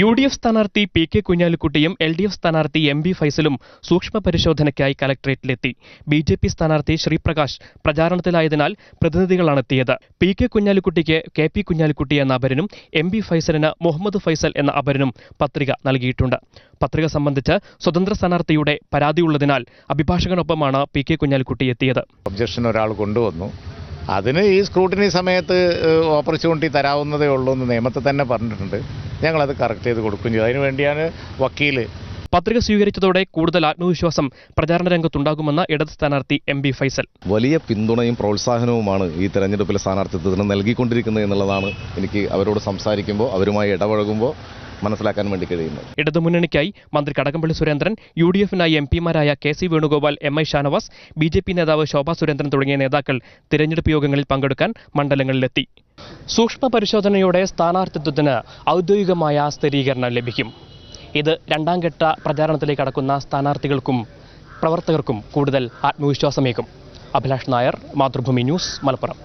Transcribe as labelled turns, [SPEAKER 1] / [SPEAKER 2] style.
[SPEAKER 1] U D F സ്ഥാനാർത്ഥി P K കുഞ്ഞാലിക്കുട്ടിയും L D F സ്ഥാനാർത്ഥി എം ബി ഫൈസലും സൂക്ഷ്മ പരിശോധനയ്ക്കായി കലക്ട്രേറ്റിലെത്തി. ബി ജെ പി സ്ഥാനാർത്ഥി ശ്രീപ്രകാശ് പ്രചാരണത്തിലായതിനാൽ പ്രതിനിധികളാണ് എത്തിയത് പി കെ കുഞ്ഞാലിക്കുട്ടിക്ക് കെ പി കുഞ്ഞാലിക്കുട്ടി എന്ന അപരനും എം ബി ഫൈസലിന് മുഹമ്മദ് ഫൈസൽ എന്ന അപരനും പത്രിക നൽകിയിട്ടുണ്ട്. പത്രിക സംബന്ധിച്ച് സ്വതന്ത്ര സ്ഥാനാർത്ഥിയുടെ പരാതിയുള്ളതിനാൽ അഭിഭാഷകനൊപ്പമാണ് പി കെ കുഞ്ഞാലിക്കുട്ടി എത്തിയത്.
[SPEAKER 2] ഒബ്ജക്ഷൻ ഒരാൾ കൊണ്ടുവന്നു. അതിന് ഈ സ്ക്രൂട്ടിനി സമയത്ത് ഓപ്പർച്യൂണിറ്റി തരാവുന്നതേ ഉള്ളൂ എന്ന് നിയമത്തിൽ തന്നെ പറഞ്ഞിട്ടുണ്ട്. ഞങ്ങളത് കറക്റ്റ് ചെയ്ത് കൊടുക്കുകയും ചെയ്തു. അതിനു വേണ്ടിയാണ് വക്കീൽ
[SPEAKER 1] പത്രിക സ്വീകരിച്ചതോടെ കൂടുതൽ ആത്മവിശ്വാസം പ്രചാരണ രംഗത്തുണ്ടാകുമെന്ന ഇടത് സ്ഥാനാർത്ഥി എം ബി ഫൈസൽ.
[SPEAKER 3] വലിയ പിന്തുണയും പ്രോത്സാഹനവുമാണ് ഈ തെരഞ്ഞെടുപ്പിലെ സ്ഥാനാർത്ഥിത്വത്തിന് നൽകിക്കൊണ്ടിരിക്കുന്നത് എന്നുള്ളതാണ് എനിക്ക് അവരോട് സംസാരിക്കുമ്പോൾ അവരുമായി ഇടപഴകുമ്പോൾ മനസ്സിലാക്കാൻ വേണ്ടി കഴിയുന്നത്
[SPEAKER 1] ഇടതുമുന്നണിക്കായി മന്ത്രി കടകംപള്ളി സുരേന്ദ്രൻ യു ഡി എഫിനായി M പിമാരായ K C Venugopal M I Shanavas B J P നേതാവ് ശോഭാ സുരേന്ദ്രൻ തുടങ്ങിയ നേതാക്കൾ തിരഞ്ഞെടുപ്പ് യോഗങ്ങളിൽ പങ്കെടുക്കാൻ മണ്ഡലങ്ങളിലെത്തി. സൂക്ഷ്മ പരിശോധനയോടെ സ്ഥാനാർത്ഥിത്വത്തിന് ഔദ്യോഗികമായ സ്ഥിരീകരണം ലഭിക്കും. ഇത് രണ്ടാം ഘട്ട പ്രചാരണത്തിലേക്ക് കടക്കുന്ന സ്ഥാനാർത്ഥികൾക്കും പ്രവർത്തകർക്കും കൂടുതൽ ആത്മവിശ്വാസമേകും. അഭിലാഷ് നായർ മാതൃഭൂമി ന്യൂസ് മലപ്പുറം.